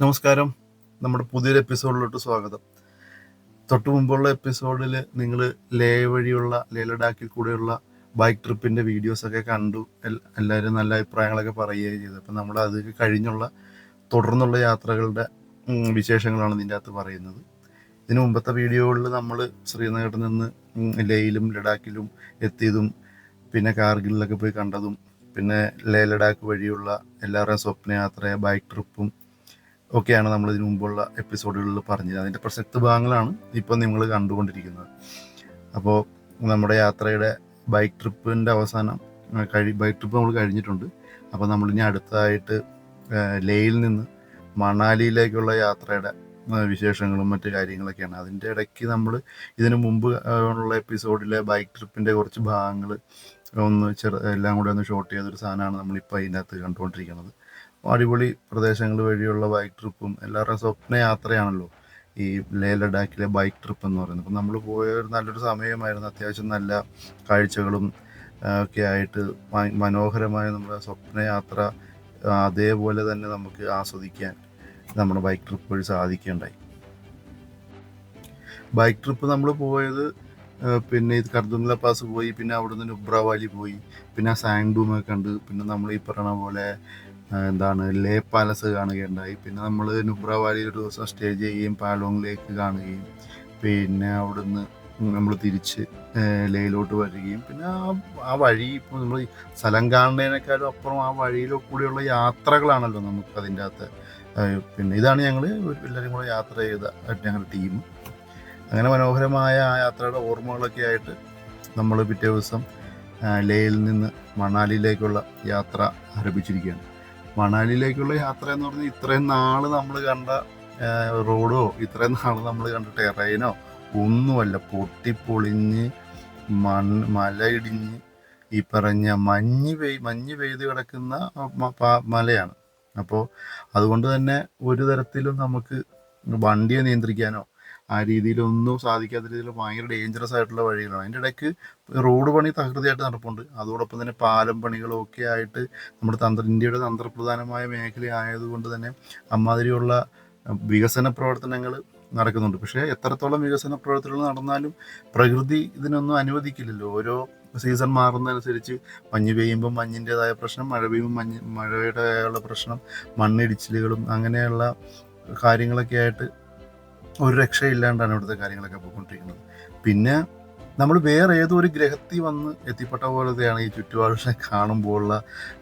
നമസ്കാരം. നമ്മുടെ പുതിയൊരു എപ്പിസോഡിലോട്ട് സ്വാഗതം. തൊട്ട് മുമ്പുള്ള എപ്പിസോഡിൽ നിങ്ങൾ ലേ വഴിയുള്ള ലേ ലഡാക്കിൽ കൂടെയുള്ള ബൈക്ക് ട്രിപ്പിന്റെ വീഡിയോസൊക്കെ കണ്ടു. എല്ലാവരും നല്ല അഭിപ്രായങ്ങളൊക്കെ പറയുകയും ചെയ്തു. അപ്പം നമ്മൾ അത് കഴിഞ്ഞുള്ള തുടർന്നുള്ള യാത്രകളുടെ വിശേഷങ്ങളാണ് ഇതിന്റെ അകത്ത് പറയുന്നത്. ഇതിനു മുമ്പത്തെ വീഡിയോകളിൽ നമ്മൾ ശ്രീനഗറിൽ നിന്ന് ലേയിലും ലഡാക്കിലും എത്തിയതും പിന്നെ കാർഗിലിലൊക്കെ പോയി കണ്ടതും പിന്നെ ലേ ലഡാക്ക് വഴിയുള്ള എല്ലാവരുടെയും സ്വപ്നയാത്ര ബൈക്ക് ട്രിപ്പും ഒക്കെയാണ് നമ്മൾ ഇതിനു മുമ്പുള്ള എപ്പിസോഡുകളിൽ പറഞ്ഞത്. അതിന്റെ പ്രസക്ത ഭാഗങ്ങളാണ് ഇപ്പം നിങ്ങൾ കണ്ടുകൊണ്ടിരിക്കുന്നത്. അപ്പോൾ നമ്മുടെ യാത്രയുടെ ബൈക്ക് ട്രിപ്പിന്റെ അവസാനം കഴി ബൈക്ക് ട്രിപ്പ് നമ്മൾ കഴിഞ്ഞിട്ടുണ്ട്. അപ്പോൾ നമ്മളിനി അടുത്തായിട്ട് ലേയിൽ നിന്ന് മണാലിയിലേക്കുള്ള യാത്രയുടെ വിശേഷങ്ങളും മറ്റു കാര്യങ്ങളൊക്കെയാണ്. അതിന്റെ ഇടയ്ക്ക് നമ്മൾ ഇതിനു മുമ്പ് ഉള്ള എപ്പിസോഡിലെ ബൈക്ക് ട്രിപ്പിന്റെ കുറച്ച് ഭാഗങ്ങൾ ഒന്ന് ചെറു എല്ലാം കൂടെ ഒന്ന് ഷോട്ട് ചെയ്തൊരു സാധനമാണ് നമ്മളിപ്പോൾ അതിന്റെ അകത്ത് കണ്ടുകൊണ്ടിരിക്കുന്നത്. അടിപൊളി പ്രദേശങ്ങൾ വഴിയുള്ള ബൈക്ക് ട്രിപ്പും എല്ലാവരുടെയും സ്വപ്ന യാത്രയാണല്ലോ ഈ ലേ ലഡാക്കിലെ ബൈക്ക് ട്രിപ്പ് എന്ന് പറയുന്നത്. അപ്പം നമ്മൾ പോയ ഒരു നല്ലൊരു സമയമായിരുന്നു. അത്യാവശ്യം നല്ല കാഴ്ചകളും ഒക്കെ ആയിട്ട് മനോഹരമായ നമ്മുടെ സ്വപ്നയാത്ര യാത്ര അതേപോലെ തന്നെ നമുക്ക് ആസ്വദിക്കാൻ നമ്മുടെ ബൈക്ക് ട്രിപ്പ് വഴി സാധിക്കുകയുണ്ടായി. ബൈക്ക് ട്രിപ്പ് നമ്മൾ പോയത് പിന്നെ ഇത് കർദുംല പാസ് പോയി പിന്നെ അവിടുന്ന് നുബ്ര വാലി പോയി പിന്നെ സാൻഡൂമൊക്കെ കണ്ട് പിന്നെ നമ്മൾ ഈ പറയണ പോലെ എന്താണ് ലേ പാലസ് കാണുകയുണ്ടായി. പിന്നെ നമ്മൾ നുബ്ര ഒരു ദിവസം സ്റ്റേ ചെയ്യുകയും പാലോങ് ലേക്ക് കാണുകയും പിന്നെ അവിടുന്ന് നമ്മൾ തിരിച്ച് ലേയിലോട്ട് വരികയും. പിന്നെ ആ ആ വഴി ഇപ്പോൾ നമ്മൾ സ്ഥലം കാണുന്നതിനേക്കാളും അപ്പുറം ആ വഴിയിലോ കൂടെയുള്ള യാത്രകളാണല്ലോ നമുക്ക് അതിന്റെ അകത്ത് പിന്നെ ഇതാണ് ഞങ്ങൾ എല്ലാവരും കൂടെ യാത്ര ചെയ്ത ഞങ്ങളുടെ ടീം. അങ്ങനെ മനോഹരമായ ആ യാത്രയുടെ ഓർമ്മകളൊക്കെ ആയിട്ട് നമ്മൾ പിറ്റേ ദിവസം ലേയിൽ നിന്ന് മണാലിയിലേക്കുള്ള യാത്ര ആരംഭിച്ചിരിക്കുകയാണ്. മണാലിയിലേക്കുള്ള യാത്ര എന്ന് പറഞ്ഞാൽ ഇത്രയും നാൾ നമ്മൾ കണ്ട റോഡോ ഇത്രയും നാൾ നമ്മൾ കണ്ട ടെറൈനോ ഒന്നുമല്ല. പൊട്ടിപ്പൊളിഞ്ഞ് മണ്ണ് മലയിടിഞ്ഞ് ഈ പറഞ്ഞ മഞ്ഞ് പെയ് മഞ്ഞ് പെയ്ത് കിടക്കുന്ന മലയാണ്. അപ്പോൾ അതുകൊണ്ട് തന്നെ ഒരു തരത്തിലും നമുക്ക് വണ്ടിയെ നിയന്ത്രിക്കാനോ ആ രീതിയിലൊന്നും സാധിക്കാത്ത രീതിയിൽ ഭയങ്കര ഡേഞ്ചറസ് ആയിട്ടുള്ള വഴികളാണ്. അതിന്റെ ഇടയ്ക്ക് റോഡ് പണി തകൃതിയായിട്ട് നടപ്പുണ്ട്. അതോടൊപ്പം തന്നെ പാലം പണികളും ഒക്കെ ആയിട്ട് നമ്മുടെ തന്ത്ര ഇന്ത്യയുടെ തന്ത്രപ്രധാനമായ മേഖല ആയതുകൊണ്ട് തന്നെ അമ്മാതിരിയുള്ള വികസന പ്രവർത്തനങ്ങൾ നടക്കുന്നുണ്ട്. പക്ഷേ എത്രത്തോളം വികസന പ്രവർത്തനങ്ങൾ നടന്നാലും പ്രകൃതി ഇതിനൊന്നും അനുവദിക്കില്ലല്ലോ. ഓരോ സീസൺ മാറുന്നതനുസരിച്ച് മഞ്ഞ് പെയ്യുമ്പോൾ മഞ്ഞിന്റെതായ പ്രശ്നം മഴ പെയ്യുമ്പോൾ മഞ്ഞ് മഴയുടേതായുള്ള പ്രശ്നം മണ്ണിടിച്ചിലുകളും അങ്ങനെയുള്ള കാര്യങ്ങളൊക്കെ ആയിട്ട് ഒരു രക്ഷയില്ലാണ്ടാണ് ഇവിടുത്തെ കാര്യങ്ങളൊക്കെ പോയിക്കൊണ്ടിരിക്കുന്നത് പിന്നെ നമ്മൾ വേറെ ഏതോ ഒരു ഗ്രഹത്തിൽ വന്ന് എത്തിപ്പെട്ട പോലത്തെയാണ് ഈ ചുറ്റുപാടിനെ കാണുമ്പോഴുള്ള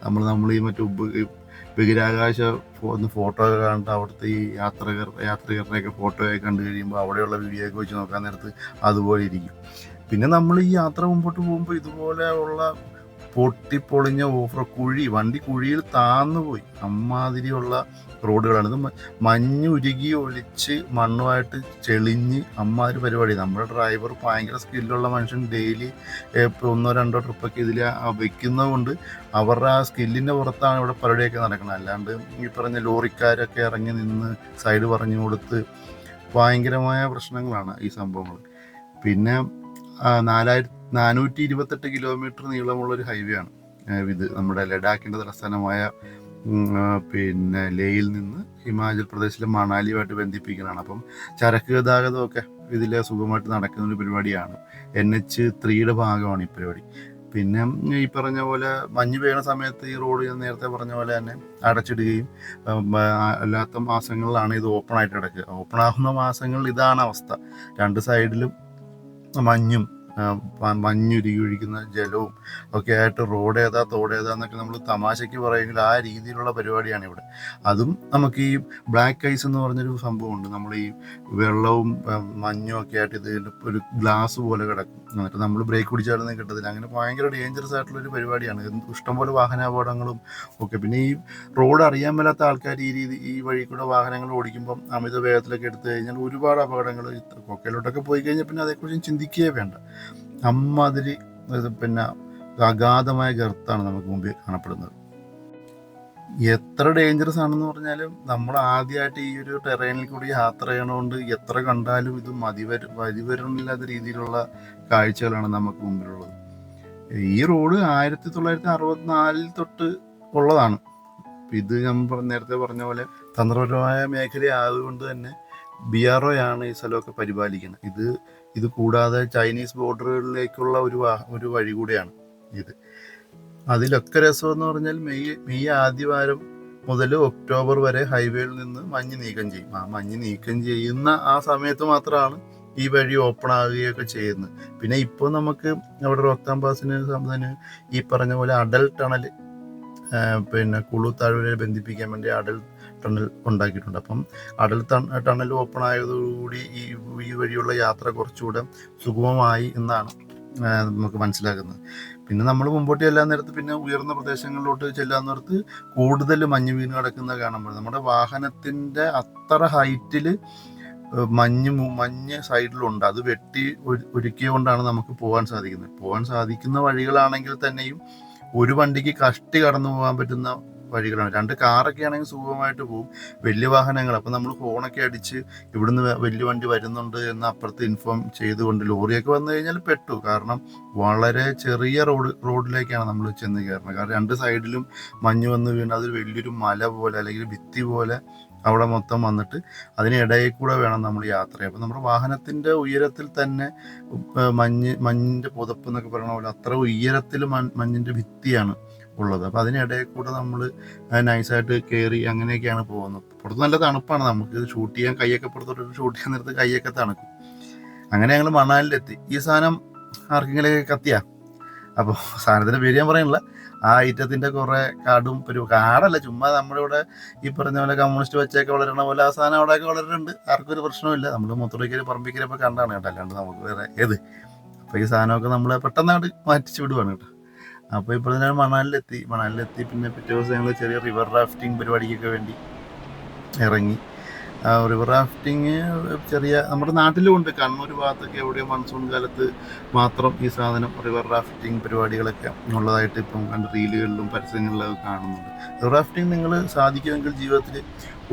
നമ്മൾ നമ്മൾ ഈ മറ്റു ബഹിരാകാശ ഒന്ന് ഫോട്ടോ ഒക്കെ കണ്ടിട്ട് അവിടുത്തെ ഈ യാത്രികർ യാത്രികരുടെയൊക്കെ ഫോട്ടോയൊക്കെ കണ്ടു കഴിയുമ്പോൾ അവിടെയുള്ള വീഡിയോ ഒക്കെ വെച്ച് നോക്കാൻ നേരത്ത് അതുപോലെ ഇരിക്കും. പിന്നെ നമ്മൾ ഈ യാത്ര മുമ്പോട്ട് പോകുമ്പോൾ ഇതുപോലെ ഉള്ള പൊട്ടിപ്പൊളിഞ്ഞ ഓഫർ കുഴി വണ്ടി കുഴിയിൽ താന്നുപോയി. അമ്മാതിരിയുള്ള റോഡുകളാണ്. ഇത് മഞ്ഞുരുകി ഒലിച്ച് മണ്ണുമായിട്ട് ചെളിഞ്ഞ് അമ്മാതിരി പരിപാടി. നമ്മുടെ ഡ്രൈവർ ഭയങ്കര സ്കില്ലുള്ള മനുഷ്യൻ ഡെയിലി ഒന്നോ രണ്ടോ ട്രിപ്പൊക്കെ ഇതിൽ വയ്ക്കുന്നതുകൊണ്ട് അവരുടെ ആ സ്കില്ലിന്റെ പുറത്താണ് ഇവിടെ പരിപാടിയൊക്കെ നടക്കുന്നത്. അല്ലാണ്ട് ഈ പറഞ്ഞ ലോറിക്കാരൊക്കെ ഇറങ്ങി നിന്ന് സൈഡ് പറഞ്ഞു കൊടുത്ത് ഭയങ്കരമായ പ്രശ്നങ്ങളാണ് ഈ സംഭവങ്ങൾ പിന്നെ നാലായിരത്തി നാനൂറ്റി ഇരുപത്തെട്ട് കിലോമീറ്റർ നീളമുള്ള ഒരു ഹൈവേ ആണ്. ഇത് നമ്മുടെ ലഡാക്കിന്റെ തലസ്ഥാനമായ പിന്നെ ലേയിൽ നിന്ന് ഹിമാചൽ പ്രദേശിലെ മണാലിയുമായിട്ട് ബന്ധിപ്പിക്കുന്നതാണ് അപ്പം ചരക്ക് ഗതാഗതമൊക്കെ ഇതിലെ സുഖമായിട്ട് നടക്കുന്ന ഒരു പരിപാടിയാണ്. എൻ എച്ച് ത്രീയുടെ ഭാഗമാണ് ഈ പരിപാടി പിന്നെ ഈ പറഞ്ഞ പോലെ മഞ്ഞ് പെയ്യണ സമയത്ത് ഈ റോഡ് ഞാൻ നേരത്തെ പറഞ്ഞ പോലെ തന്നെ അടച്ചിടുകയും അല്ലാത്ത മാസങ്ങളിലാണ് ഇത് ഓപ്പൺ ആയിട്ട് കിടക്കുക. ഓപ്പൺ ആകുന്ന മാസങ്ങളിൽ ഇതാണ് അവസ്ഥ. രണ്ട് സൈഡിലും മഞ്ഞും ആ, പ- മഞ്ഞുരുകി ഒഴിക്കുന്ന ജലവും ഒക്കെ ആയിട്ട് റോഡ് ഏതാ തോട് ഏതാ എന്നൊക്കെ നമ്മൾ തമാശയ്ക്ക് പറയുമെങ്കിൽ ആ രീതിയിലുള്ള പരിപാടിയാണ് ഇവിടെ. അതും നമുക്ക് ഈ ബ്ലാക്ക് ഐസ് എന്ന് പറഞ്ഞൊരു സംഭവമുണ്ട്. നമ്മൾ ഈ വെള്ളവും മഞ്ഞും ഒക്കെ ആയിട്ട് ഇത് ഒരു ഗ്ലാസ് പോലെ കിടക്കും. എന്നിട്ട് നമ്മൾ ബ്രേക്ക് പിടിച്ചാലൊന്നും കിട്ടത്തില്ല. അങ്ങനെ ഭയങ്കര ഡേഞ്ചറസ് ആയിട്ടുള്ള ഒരു പരിപാടിയാണ് ഇഷ്ടംപോലെ വാഹനാപകടങ്ങളും ഒക്കെ. പിന്നെ ഈ റോഡ് അറിയാൻ മേലാത്ത ആൾക്കാർ ഈ രീതി ഈ വഴി കൂടെ വാഹനങ്ങൾ ഓടിക്കുമ്പോൾ അമിത വേഗത്തിലൊക്കെ എടുത്തു കഴിഞ്ഞാൽ ഒരുപാട് അപകടങ്ങൾ കൊക്കയിലോട്ടൊക്കെ പോയി കഴിഞ്ഞാൽ പിന്നെ അതേക്കുറിച്ച് ചിന്തിക്കുകയേ വേണ്ട. അമ്മാതിരി പിന്നെ അഗാധമായ ഗർത്താണ് നമുക്ക് മുമ്പിൽ കാണപ്പെടുന്നത്. എത്ര ഡേഞ്ചറസ് ആണെന്ന് പറഞ്ഞാലും നമ്മൾ ആദ്യമായിട്ട് ഈ ഒരു ടെറൈനിൽ കൂടി യാത്ര ചെയ്യണോണ്ട് എത്ര കണ്ടാലും ഇത് മതിവര മതിവരണില്ലാത്ത രീതിയിലുള്ള കാഴ്ചകളാണ് നമുക്ക് മുമ്പിലുള്ളത്. ഈ റോഡ് ആയിരത്തി തൊള്ളായിരത്തി അറുപത്തിനാലിൽ തൊട്ട് ഉള്ളതാണ്. ഇത് ഞാൻ നേരത്തെ പറഞ്ഞ പോലെ തന്ത്രപരമായ മേഖല ആയതുകൊണ്ട് തന്നെ ബി ആർ ഒ ആണ് ഈ സ്ഥലമൊക്കെ പരിപാലിക്കുന്നത്. ഇത് ഇത് കൂടാതെ ചൈനീസ് ബോർഡറുകളിലേക്കുള്ള ഒരു ഒരു വഴി കൂടിയാണ് ഇത്. അതിലൊക്കെ രസം എന്ന് പറഞ്ഞാൽ മെയ് മെയ് ആദ്യവാരം മുതൽ ഒക്ടോബർ വരെ ഹൈവേയിൽ നിന്ന് മഞ്ഞ് നീക്കം ചെയ്യും. ആ മഞ്ഞ് നീക്കം ചെയ്യുന്ന ആ സമയത്ത് മാത്രമാണ് ഈ വഴി ഓപ്പൺ ആകുകയൊക്കെ ചെയ്യുന്നത്. പിന്നെ ഇപ്പോൾ നമുക്ക് അവിടെ റോക്താം പാസിന് സംബന്ധിന് ഈ പറഞ്ഞ പോലെ അടൽ ടണൽ പിന്നെ കുളു താഴ്വരയെ ബന്ധിപ്പിക്കാൻ വേണ്ടി അടൽ ടണൽ ഉണ്ടാക്കിയിട്ടുണ്ട്. അപ്പം അടൽ ടണൽ ഓപ്പൺ ആയതോടുകൂടി ഈ ഈ വഴിയുള്ള യാത്ര കുറച്ചുകൂടെ സുഗമമായി എന്നാണ് നമുക്ക് മനസ്സിലാക്കുന്നത്. പിന്നെ നമ്മൾ മുമ്പോട്ട് ചെല്ലാൻ നേരത്ത് പിന്നെ ഉയർന്ന പ്രദേശങ്ങളിലോട്ട് ചെല്ലാൻ നേരത്ത് കൂടുതൽ മഞ്ഞ് വീണ് കിടക്കുന്ന കാണുമ്പോൾ നമ്മുടെ വാഹനത്തിന്റെ അത്ര ഹൈറ്റിൽ മഞ്ഞ് മഞ്ഞ് സൈഡിലുണ്ട്. അത് വെട്ടി ഒരുക്കിയ കൊണ്ടാണ് നമുക്ക് പോകാൻ സാധിക്കുന്നത്. പോകാൻ സാധിക്കുന്ന വഴികളാണെങ്കിൽ തന്നെയും ഒരു വണ്ടിക്ക് കഷ്ടി കടന്നു പോകാൻ പറ്റുന്ന വഴികളാണ്. രണ്ട് കാറൊക്കെ ആണെങ്കിൽ സുഖമായിട്ട് പോകും വലിയ വാഹനങ്ങൾ. അപ്പം നമ്മൾ ഫോണൊക്കെ അടിച്ച് ഇവിടുന്ന് വലിയ വണ്ടി വരുന്നുണ്ട് എന്ന് അപ്പുറത്ത് ഇൻഫോം ചെയ്തുകൊണ്ട് ലോറിയൊക്കെ വന്നു കഴിഞ്ഞാൽ പെട്ടു. കാരണം വളരെ ചെറിയ റോഡ് റോഡിലേക്കാണ് നമ്മൾ ചെന്ന് കയറുന്നത്. കാരണം രണ്ട് സൈഡിലും മഞ്ഞ് വന്ന് വീണ് അതൊരു വലിയൊരു മല പോലെ അല്ലെങ്കിൽ ഭിത്തി പോലെ അവിടെ മൊത്തം വന്നിട്ട് അതിനിടയിൽ കൂടെ വേണം നമ്മൾ യാത്ര ചെയ്യാൻ. അപ്പം നമ്മുടെ വാഹനത്തിന്റെ ഉയരത്തിൽ തന്നെ മഞ്ഞ് മഞ്ഞിന്റെ പുതപ്പ് എന്നൊക്കെ പറയണ പോലെ അത്ര ഉയരത്തിൽ മഞ്ഞിന്റെ ഭിത്തിയാണ് ഉള്ളത്. അപ്പം അതിനിടയിൽ കൂടെ നമ്മൾ നൈസായിട്ട് കയറി അങ്ങനെയൊക്കെയാണ് പോകുന്നത്. പുറത്ത് നല്ല തണുപ്പാണ് നമുക്ക്. ഷൂട്ട് ചെയ്യാൻ കൈയൊക്കെ പുറത്തോട്ട് ഷൂട്ട് ചെയ്യാൻ നേരത്ത് കൈയൊക്കെ തണുക്കും. അങ്ങനെ ഞങ്ങൾ മണാലിലെത്തി. ഈ സാധനം ആർക്കെങ്കിലും കത്തിയാ? അപ്പോൾ സാധനത്തിന്റെ പേര് ഞാൻ പറയുന്നില്ല. ആ ഐറ്റത്തിന്റെ കുറേ കാടും ഒരു കാടല്ല ചുമ്മാ നമ്മുടെ ഇവിടെ ഈ പറഞ്ഞ പോലെ കമ്മ്യൂണിസ്റ്റ് വെച്ചൊക്കെ വളരണ പോലെ ആ സാധനം അവിടെയൊക്കെ വളരുന്നുണ്ട്. ആർക്കും ഒരു പ്രശ്നമില്ല നമ്മൾ മുത്തുറയ്ക്കൽ പറമ്പിക്കലൊക്കെ കണ്ടാണ് കേട്ടോ. അല്ലാണ്ട് നമുക്ക് വേറെ ഏത്? അപ്പോൾ ഈ സാധനമൊക്കെ നമ്മൾ പെട്ടെന്നാണ് മാറ്റിച്ച് വിടുവാണ് കേട്ടോ. അപ്പോൾ ഇപ്പോൾ ഞാൻ മണാലിലെത്തി. മണാലിലെത്തി പിന്നെ പിറ്റേ ദിവസം ഞങ്ങൾ ചെറിയ റിവർ റാഫ്റ്റിംഗ് പരിപാടിക്കൊക്കെ വേണ്ടി ഇറങ്ങി. റിവർ റാഫ്റ്റിംഗ് ചെറിയ നമ്മുടെ നാട്ടിലും ഉണ്ട് കണ്ണൂർ ഭാഗത്തൊക്കെ എവിടെയോ മൺസൂൺ കാലത്ത് മാത്രം ഈ സാധനം റിവർ റാഫ്റ്റിംഗ് പരിപാടികളൊക്കെ ഉള്ളതായിട്ട് ഇപ്പം കണ്ട് റീലുകളിലും പരസ്യങ്ങളിലൊക്കെ കാണുന്നുണ്ട്. റിവർ റാഫ്റ്റിംഗ് നിങ്ങൾ സാധിക്കുമെങ്കിൽ ജീവിതത്തിൽ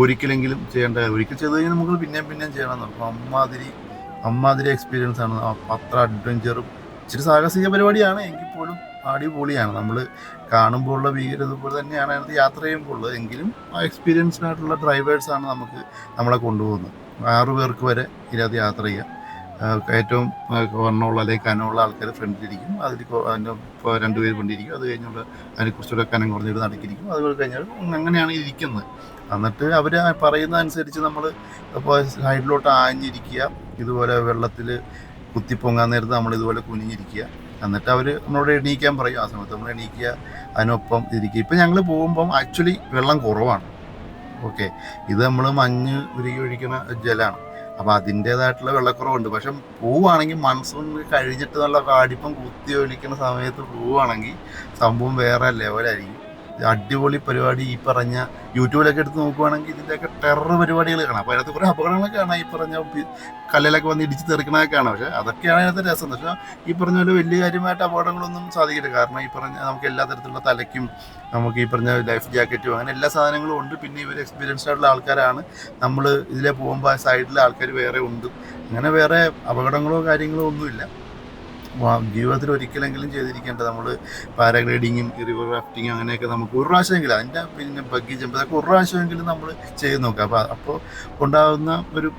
ഒരിക്കലെങ്കിലും ചെയ്യേണ്ട ഒരിക്കൽ ചെയ്ത് കഴിഞ്ഞാൽ നമുക്ക് പിന്നെയും പിന്നെയും ചെയ്യണം. അപ്പം അമ്മാതിരി അമ്മാതിരി എക്സ്പീരിയൻസ് ആണ്. അത്ര അഡ്വഞ്ചറും ഇച്ചിരി സാഹസിക പരിപാടിയാണ്. എങ്കിൽ പോലും അടിപൊളിയാണ്. നമ്മൾ കാണുമ്പോൾ ഉള്ള ഭീകരത പോലെ തന്നെയാണ് അതിനകത്ത് യാത്ര ചെയ്യുമ്പോൾ എങ്കിലും ആ എക്സ്പീരിയൻസ്ഡ് ആയിട്ടുള്ള ഡ്രൈവേഴ്സാണ് നമുക്ക് നമ്മളെ കൊണ്ടുപോകുന്നത്. ആറു പേർക്ക് വരെ ഇതിനകത്ത് യാത്ര ചെയ്യാം. ഏറ്റവും വണ്ണമുള്ള അല്ലെങ്കിൽ കനമുള്ള ആൾക്കാർ ഫ്രണ്ടിലിരിക്കും അതിൽ അതിന്റെ ഇപ്പോൾ രണ്ടുപേർ കൊണ്ടിരിക്കും. അത് കഴിഞ്ഞുള്ള അതിനെക്കുറിച്ചുള്ള കനം കുറഞ്ഞിട്ട് നടക്കിരിക്കും. അതുപോലെ കഴിഞ്ഞാൽ അങ്ങനെയാണ് ഇരിക്കുന്നത്. എന്നിട്ട് അവർ പറയുന്ന അനുസരിച്ച് നമ്മൾ ഇപ്പോൾ സൈഡിലോട്ട് ആഞ്ഞിരിക്കുക. ഇതുപോലെ വെള്ളത്തിൽ കുത്തിപ്പൊങ്ങാൻ നേരത്ത് നമ്മൾ ഇതുപോലെ കുനിഞ്ഞിരിക്കുക. എന്നിട്ട് അവർ നമ്മളോട് എണീക്കാൻ പറയും. ആ സമയത്ത് നമ്മൾ എണീക്കുക അതിനൊപ്പം ഇരിക്കുക. ഇപ്പം ഞങ്ങൾ പോകുമ്പം ആക്ച്വലി വെള്ളം കുറവാണ്. ഓക്കെ ഇത് നമ്മൾ മഞ്ഞ് ഉരുകി ഒഴിക്കുന്ന ജലമാണ് അപ്പോൾ അതിന്റേതായിട്ടുള്ള വെള്ളക്കുറവുണ്ട്. പക്ഷെ പോവുകയാണെങ്കിൽ മൺസൂൺ കഴിഞ്ഞിട്ട് നല്ല കാടിപ്പം കുത്തി ഒലിക്കുന്ന സമയത്ത് പോവുകയാണെങ്കിൽ സംഭവം വേറെ ലെവലായിരിക്കും അടിപൊളി പരിപാടി ഈ പറഞ്ഞ യൂട്യൂബിലൊക്കെ എടുത്ത് നോക്കുവാണെങ്കിൽ ഇതിന്റെയൊക്കെ ടെറർ പരിപാടികൾ കാണാം. അപ്പോൾ അതിനകത്ത് കുറേ അപകടങ്ങളൊക്കെ കാണാം. ഈ പറഞ്ഞ കല്ലിലൊക്കെ വന്ന് ഇടിച്ച് തെറിക്കണതൊക്കെ കാണാം. പക്ഷേ അതൊക്കെയാണ് അതിനകത്ത് രസം. പക്ഷേ ഈ പറഞ്ഞ പോലെ വലിയ കാര്യമായിട്ട് അപകടങ്ങളൊന്നും സാധിക്കില്ല. കാരണം ഈ പറഞ്ഞ നമുക്ക് എല്ലാ തരത്തിലുള്ള തലയ്ക്കും നമുക്ക് ഈ പറഞ്ഞ ലൈഫ് ജാക്കറ്റും അങ്ങനെ എല്ലാ സാധനങ്ങളും ഉണ്ട്. പിന്നെ ഇവർ എക്സ്പീരിയൻസ്ഡ് ആയിട്ടുള്ള ആൾക്കാരാണ്. നമ്മൾ ഇതിലെ പോകുമ്പോൾ സൈഡിൽ ആൾക്കാർ വേറെ ഉണ്ട്. അങ്ങനെ വേറെ അപകടങ്ങളോ കാര്യങ്ങളോ ഒന്നുമില്ല. ജീവിതത്തിൽ ഒരിക്കലെങ്കിലും ചെയ്തിരിക്കേണ്ടത് നമ്മൾ പാരാഗ്ലൈഡിങ്ങും റിവർ റാഫ്റ്റിങ്ങും അങ്ങനെയൊക്കെ നമുക്ക് ഒരു പ്രാവശ്യമെങ്കിലും അതിന്റെ പിന്നെ ബഗ്ഗി ജമ്പ് അതൊക്കെ ഒരു പ്രാവശ്യമെങ്കിലും നമ്മൾ ചെയ്ത് നോക്കുക അപ്പോൾ അപ്പോൾ ഉണ്ടാകുന്ന ഒരു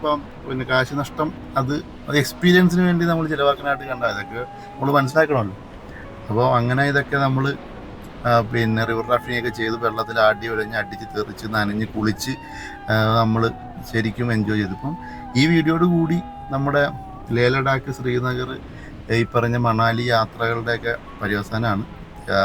പിന്നെ കാശ് നഷ്ടം അത് അത് എക്സ്പീരിയൻസിന് വേണ്ടി നമ്മൾ ചിലവാക്കാനായിട്ട് കണ്ട ഇതൊക്കെ നമ്മൾ മനസ്സിലാക്കണമല്ലോ. അപ്പോൾ അങ്ങനെ ഇതൊക്കെ നമ്മൾ പിന്നെ റിവർ റാഫ്റ്റിംഗ് ഒക്കെ ചെയ്ത് വെള്ളത്തിൽ ആടി ഒലഞ്ഞ് അടിച്ച് തെറിച്ച് നനഞ്ഞ് കുളിച്ച് നമ്മൾ ശരിക്കും എൻജോയ് ചെയ്തു. ഇപ്പം ഈ വീഡിയോയോട് കൂടി നമ്മുടെ ലേ ലഡാക്ക് ശ്രീനഗർ ഈ പറഞ്ഞ മണാലി യാത്രകളുടെയൊക്കെ പര്യവസാനമാണ്.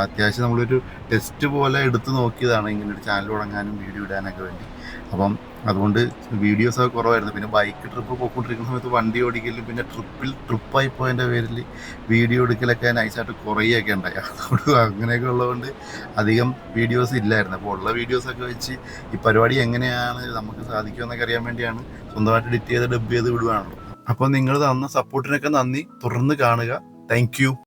അത്യാവശ്യം നമ്മളൊരു ടെസ്റ്റ് പോലെ എടുത്തു നോക്കിയതാണ് ഇങ്ങനെ ഒരു ചാനൽ തുടങ്ങാനും വീഡിയോ ഇടാനൊക്കെ വേണ്ടി. അപ്പം അതുകൊണ്ട് വീഡിയോസൊക്കെ കുറവായിരുന്നു. പിന്നെ ബൈക്ക് ട്രിപ്പ് പോയിക്കൊണ്ടിരിക്കുന്ന സമയത്ത് വണ്ടി ഓടിക്കലും പിന്നെ ട്രിപ്പിൽ ട്രിപ്പായി പോയതിന്റെ പേരിൽ വീഡിയോ എടുക്കലൊക്കെ നൈസായിട്ട് കുറയുകയൊക്കെ ഉണ്ടായി. അതുകൊണ്ട് അങ്ങനെയൊക്കെ ഉള്ളതുകൊണ്ട് അധികം വീഡിയോസ് ഇല്ലായിരുന്നു. അപ്പോൾ ഉള്ള വീഡിയോസൊക്കെ വെച്ച് ഈ പരിപാടി എങ്ങനെയാണ് നമുക്ക് സാധിക്കുമെന്നൊക്കെ അറിയാൻ വേണ്ടിയാണ് സ്വന്തമായിട്ട് എഡിറ്റ് ചെയ്ത് ഡബ് ചെയ്ത് വിടുവാണല്ലോ. അപ്പോൾ നിങ്ങൾ തന്ന സപ്പോർട്ടിനൊക്കെ നന്ദി. തുറന്ന് കാണുക. താങ്ക്